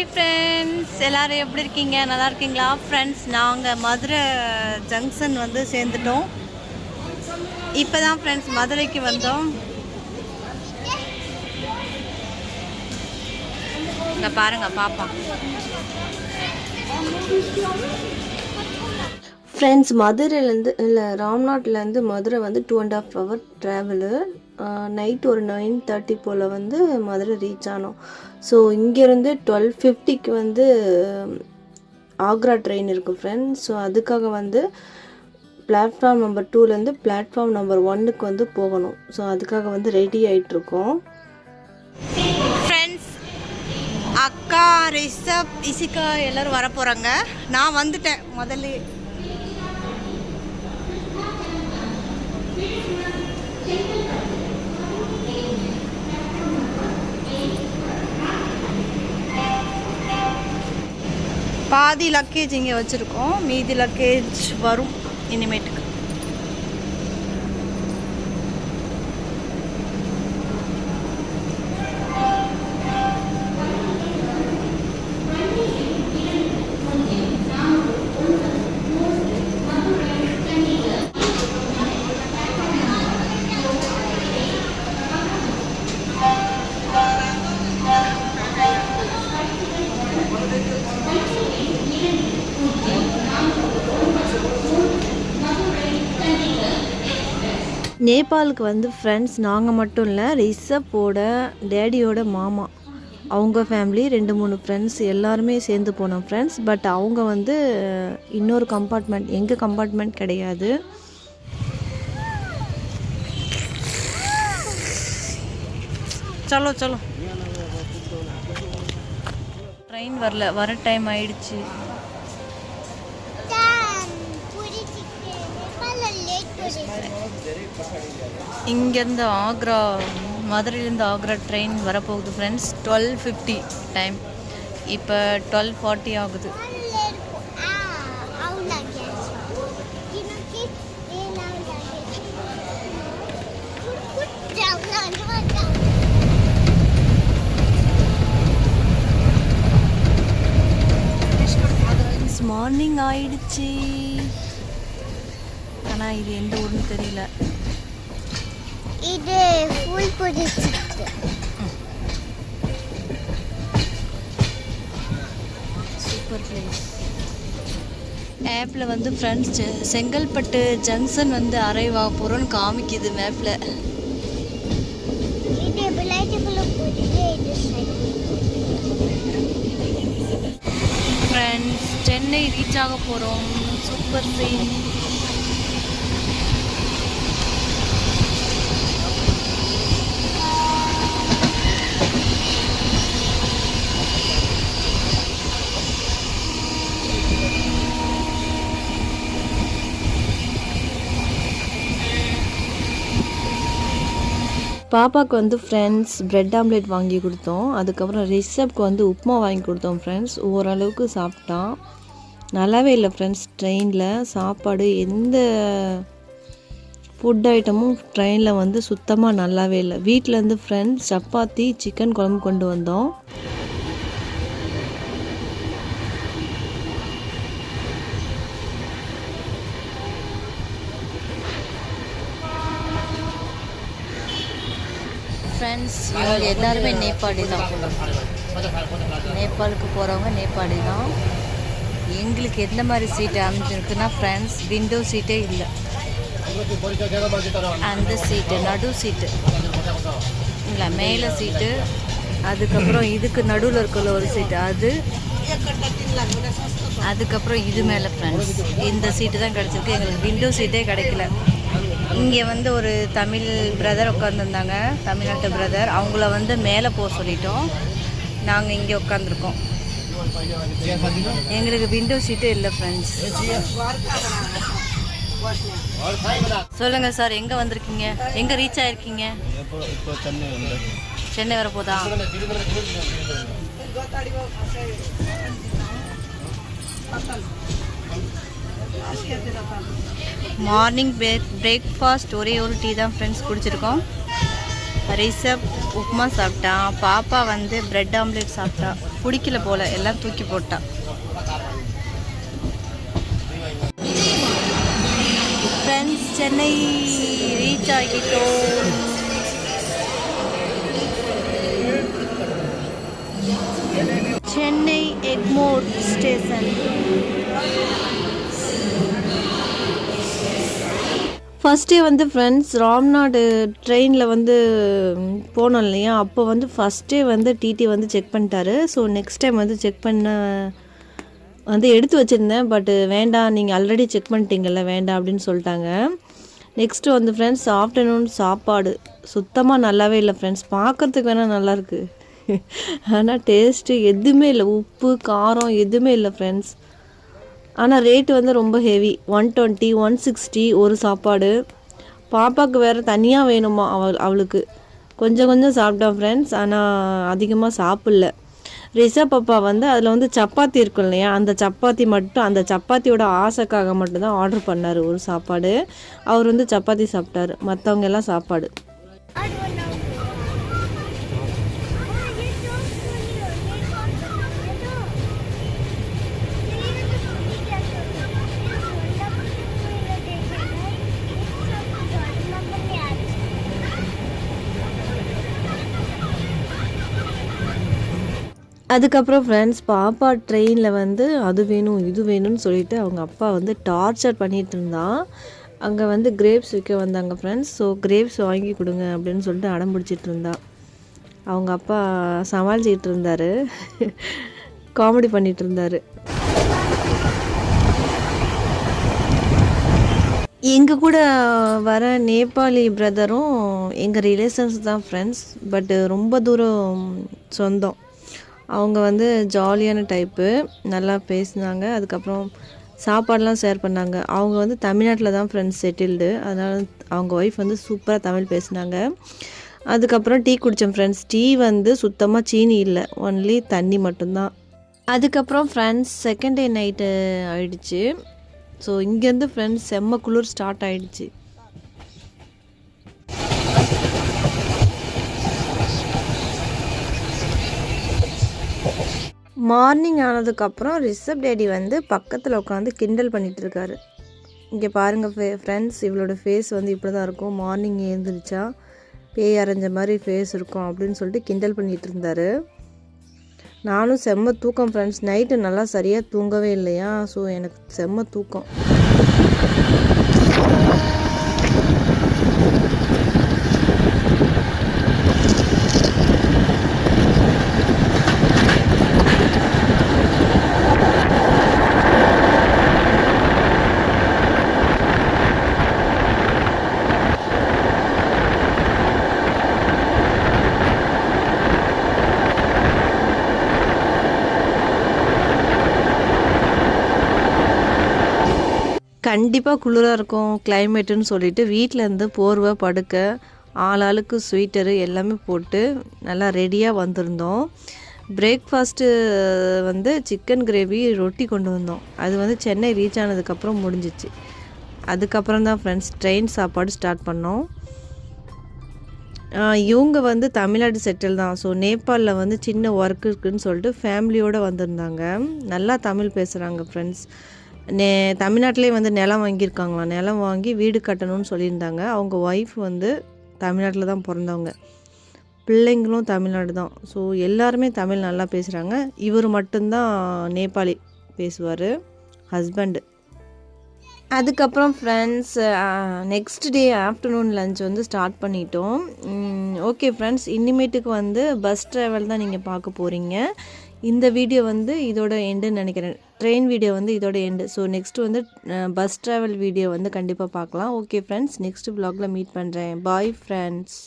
Hi friends எல்லோரும் எப்படி இருக்கீங்க? நல்லா இருக்கீங்களா? ஃப்ரெண்ட்ஸ் நாங்கள் மதுரை ஜங்ஷன் வந்து சேர்ந்துட்டோம். இப்போ தான் ஃப்ரெண்ட்ஸ் மதுரைக்கு வந்தோம். இங்கே பாருங்க பாப்பா. ஃப்ரெண்ட்ஸ் மதுரையிலேருந்து இல்லை ராம்நாட்லேருந்து மதுரை வந்து two and half hour travel night ஒரு நைன் தேர்ட்டி போல் வந்து மதுரை ரீச் ஆனோம். ஸோ இங்கேருந்து டுவெல் ஃபிஃப்டிக்கு வந்து ஆக்ரா ட்ரெயின் இருக்குது ஃப்ரெண்ட்ஸ் ஸோ அதுக்காக வந்து பிளாட்ஃபார்ம் நம்பர் டூலேருந்து பிளாட்ஃபார்ம் நம்பர் ஒன்னுக்கு வந்து போகணும். ஸோ அதுக்காக வந்து ரெடி ஆகிட்ருக்கோம் ஃப்ரெண்ட்ஸ் அக்கா ரிஷப் இசிகா எல்லோரும் வர போகிறாங்க நான் வந்துட்டேன் முதல்ல. பாதி லக்கேஜ் இங்கே வச்சுருக்கோம். மீதி லக்கேஜ் வரும். இனிமேட்டுக்கு. நேபாளுக்கு வந்து ஃப்ரெண்ட்ஸ் நாங்கள் மட்டும் இல்லை ரிஷப்போட டேடியோட மாமா. அவங்க ஃபேமிலி ரெண்டு மூணு ஃப்ரெண்ட்ஸ் எல்லாருமே சேர்ந்து போனோம் ஃப்ரெண்ட்ஸ் பட் அவங்க வந்து இன்னொரு கம்பார்ட்மெண்ட் எங்கள் கம்பார்ட்மெண்ட் கிடையாது. சலோ சலோ. ட்ரெயின் வரல வர டைம் ஆயிடுச்சு. இங்கேருந்து ஆக்ரா மதுரையிலேருந்து ஆக்ரா ட்ரெயின் வரப்போகுது ஃப்ரெண்ட்ஸ் டுவெல் ஃபிஃப்டி டைம் இப்போ டுவெல் ஃபார்ட்டி ஆகுது. மார்னிங் ஆயிடுச்சு. ஆனால் இது எந்த ஊர்னு தெரியல. இது ஃபுல் பிடிச்சிட்டு சூப்பர் பிளேஸ் ஆப்பில் வந்து ஃப்ரெண்ட்ஸ் செங்கல்பட்டு ஜங்ஷன் வந்து அரைவ் ஆக போகிறோன்னு காமிக்குது மேப்பில் ஃப்ரெண்ட்ஸ் சென்னை ரீச் ஆக போகிறோம் சூப்பர் சீன் பாப்பாவுக்கு வந்து ஃப்ரெண்ட்ஸ் பிரெட் ஆம்லேட் வாங்கி கொடுத்தோம். அதுக்கப்புறம் ரிஷப்க்கு வந்து உப்புமா வாங்கி கொடுத்தோம் ஃப்ரெண்ட்ஸ் ஓரளவுக்கு சாப்பிட்டான். நல்லாவே இல்லை ஃப்ரெண்ட்ஸ் ட்ரெயினில் சாப்பாடு எந்த ஃபுட் ஐட்டமும் ட்ரெயினில் வந்து சுத்தமாக நல்லாவே இல்லை. வீட்டிலேருந்து ஃப்ரெண்ட்ஸ் சப்பாத்தி சிக்கன் குழம்பு கொண்டு வந்தோம். ஃப்ரெண்ட்ஸ் இவங்க எல்லாருமே நேபாளி தான். நேபாளுக்கு போகிறவங்க நேபாளி தான். எங்களுக்கு எந்த மாதிரி சீட்டு அமைஞ்சிருக்குன்னா ஃப்ரெண்ட்ஸ் விண்டோ சீட்டே இல்லை. அந்த சீட்டு நடு சீட்டு இல்லை மேலே சீட்டு அதுக்கப்புறம் இதுக்கு நடுவில் இருக்கிற ஒரு சீட்டு அது அதுக்கப்புறம் இது மேலே ஃப்ரெண்ட்ஸ் இந்த சீட்டு தான் கிடச்சிருக்கு. எங்களுக்கு விண்டோ சீட்டே கிடைக்கல. இங்கே வந்து ஒரு தமிழ் பிரதர் உட்காந்துருந்தாங்க தமிழ்நாட்டு பிரதர் அவங்கள வந்து மேலே போக சொல்லிட்டோம். நாங்கள் இங்கே உட்காந்துருக்கோம் எங்களுக்கு விண்டோ சீட்டு இல்லை ஃப்ரெண்ட்ஸ் சொல்லுங்கள் சார் எங்கே வந்திருக்கீங்க? எங்கே ரீச் ஆயிருக்கீங்க? சென்னை வரப்போதா மார்னிங் பிரேக் பிரேக்ஃபாஸ்ட் ஒரே ஒரு டீ தான் ஃப்ரெண்ட்ஸ் குடிச்சிருக்கோம். ரிஷப் உப்புமா சாப்பிட்டான் பாப்பா வந்து பிரெட் ஆம்லேட் சாப்பிட்டா பிடிக்கல போல எல்லாம் தூக்கி போட்டான் ஃப்ரெண்ட்ஸ் சென்னை ரீச் ஆகிட்டோம். சென்னை எக்மோர் ஸ்டேஷன். ஃபஸ்ட்டே வந்து ஃப்ரெண்ட்ஸ் ராம்நாடு ட்ரெயினில் வந்து போனோம் இல்லையா? அப்போ வந்து ஃபஸ்ட்டே வந்து டிடி வந்து செக் பண்ணிட்டாரு. ஸோ நெக்ஸ்ட் டைம் வந்து செக் பண்ண வந்து எடுத்து வச்சுருந்தேன். பட்டு வேண்டாம் நீங்கள் ஆல்ரெடி செக் பண்ணிட்டீங்கல்ல வேண்டாம் அப்படின்னு சொல்லிட்டாங்க. நெக்ஸ்ட்டு வந்து ஃப்ரெண்ட்ஸ் ஆஃப்டர்நூன் சாப்பாடு. சுத்தமாக நல்லாவே இல்லை ஃப்ரெண்ட்ஸ் பார்க்கறதுக்கு வேணால் நல்லாயிருக்கு ஆனால் டேஸ்ட்டு எதுவுமே இல்லை. உப்பு காரம் எதுவுமே இல்லை ஃப்ரெண்ட்ஸ் ஆனால் ரேட்டு வந்து ரொம்ப heavy one twenty one sixty ஒரு சாப்பாடு. பாப்பாவுக்கு வேறு தனியாக வேணுமா அவள் அவளுக்கு. கொஞ்சம் கொஞ்சம் சாப்பிட்டா ஃப்ரெண்ட்ஸ் ஆனால் அதிகமாக சாப்பிடல. ரிசா பாப்பா வந்து அதில் வந்து சப்பாத்தி இருக்கும் இல்லையா? அந்த சப்பாத்தி மட்டும் அந்த சப்பாத்தியோட ஆசைக்காக மட்டும்தான் ஆர்டர் பண்ணார் ஒரு சாப்பாடு. அவர் வந்து சப்பாத்தி சாப்பிட்டாரு. மற்றவங்க எல்லாம் சாப்பாடு. அதுக்கப்புறம் ஃப்ரெண்ட்ஸ் பாப்பா ட்ரெயினில் வந்து அது வேணும் இது வேணும்னு சொல்லிட்டு அவங்க அப்பா வந்து டார்ச்சர் பண்ணிட்டு இருந்தான். அங்கே வந்து கிரேப்ஸ் விற்க வந்தாங்க ஃப்ரெண்ட்ஸ் ஸோ கிரேப்ஸ் வாங்கி கொடுங்க அப்படின்னு சொல்லிட்டு அடம் பிடிச்சிட்டு இருந்தா அவங்க அப்பா சமாளிச்சிக்கிட்டு இருந்தார். காமெடி பண்ணிட்டு இருந்தார். எங்கள் கூட வர நேபாளி பிரதரும் எங்கள் ரிலேஷன்ஸ் தான் ஃப்ரெண்ட்ஸ் பட்டு ரொம்ப தூரம் சொந்தம். அவங்க வந்து ஜாலியான டைப்பு நல்லா பேசினாங்க. அதுக்கப்புறம் சாப்பாடெலாம் ஷேர் பண்ணாங்க. அவங்க வந்து தமிழ்நாட்டில் தான் ஃப்ரெண்ட்ஸ் செட்டில்டு அதனால் அவங்க ஒய்ஃப் வந்து சூப்பராக தமிழ் பேசினாங்க. அதுக்கப்புறம் டீ குடித்தோம் ஃப்ரெண்ட்ஸ் டீ வந்து சுத்தமாக சீனி இல்லை. ஒன்லி தண்ணி மட்டும்தான். அதுக்கப்புறம் ஃப்ரெண்ட்ஸ் செகண்ட் டே நைட்டு ஆயிடுச்சு. ஸோ இங்கேருந்து ஃப்ரெண்ட்ஸ் செம்ம குளிர் ஸ்டார்ட் ஆகிடுச்சு மார்னிங் ஆனதுக்கப்புறம் ரிஷப் டேடி வந்து பக்கத்தில் உட்காந்து கிண்டல் பண்ணிட்டு இருக்காரு. இங்கே பாருங்கள் ஃபே ஃப்ரெண்ட்ஸ் இவளோட ஃபேஸ் வந்து இப்படி தான் இருக்கும். மார்னிங் எழுந்திரிச்சா பேய் அரைஞ்ச மாதிரி ஃபேஸ் இருக்கும் அப்படின்னு சொல்லிட்டு கிண்டல் பண்ணிகிட்டு இருந்தார். நானும் செம்ம தூக்கம் ஃப்ரெண்ட்ஸ் நைட்டு நல்லா சரியாக தூங்கவே இல்லையா? ஸோ எனக்கு செம்ம தூக்கம். கண்டிப்பாக குளிராக இருக்கும் கிளைமேட்டுன்னு சொல்லிட்டு வீட்டில் இருந்து போர்வை படுக்க ஆளாளுக்கு ஸ்வீட்டரு எல்லாமே போட்டு நல்லா ரெடியாக வந்திருந்தோம். பிரேக்ஃபாஸ்ட்டு வந்து சிக்கன் கிரேவி ரொட்டி கொண்டு வந்தோம். அது வந்து சென்னை ரீச் ஆனதுக்கப்புறம் முடிஞ்சிச்சு. அதுக்கப்புறம் தான் ஃப்ரெண்ட்ஸ் ட்ரெயின் சாப்பாடு ஸ்டார்ட் பண்ணோம். இவங்க வந்து தமிழ்நாடு செட்டில் தான். ஸோ நேபாளில் வந்து சின்ன ஒர்க் இருக்குதுன்னு சொல்லிட்டு ஃபேமிலியோடு வந்திருந்தாங்க. நல்லா தமிழ் பேசுகிறாங்க ஃப்ரெண்ட்ஸ் நே தமிழ்நாட்டிலே வந்து நிலம் வாங்கியிருக்காங்களாம் நிலம் வாங்கி வீடு கட்டணும்னு சொல்லியிருந்தாங்க. அவங்க ஒய்ஃப் வந்து தமிழ்நாட்டில் தான் பிறந்தவங்க. பிள்ளைங்களும் தமிழ்நாடு தான். ஸோ எல்லாருமே தமிழ் நல்லா பேசுகிறாங்க இவர் மட்டும்தான் நேபாளி பேசுவார். ஹஸ்பண்டு அதுக்கப்புறம் friends next day afternoon lunch வந்து ஸ்டார்ட் பண்ணிட்டோம். ஓகே ஃப்ரெண்ட்ஸ் இனிமேட்டுக்கு வந்து பஸ் ட்ராவல் தான் நீங்கள் பார்க்க போகிறீங்க இந்த வீடியோ வந்து இதோட எண்டுன்னு நினைக்கிறேன். ட்ரெயின் வீடியோ வந்து இதோட எண்டு ஸோ நெக்ஸ்ட்டு வந்து பஸ் ட்ராவல் வீடியோ வந்து கண்டிப்பாக பார்க்கலாம். ஓகே ஃப்ரெண்ட்ஸ் நெக்ஸ்ட் vlogல மீட் பண்ணுறேன் பாய் ஃப்ரெண்ட்ஸ்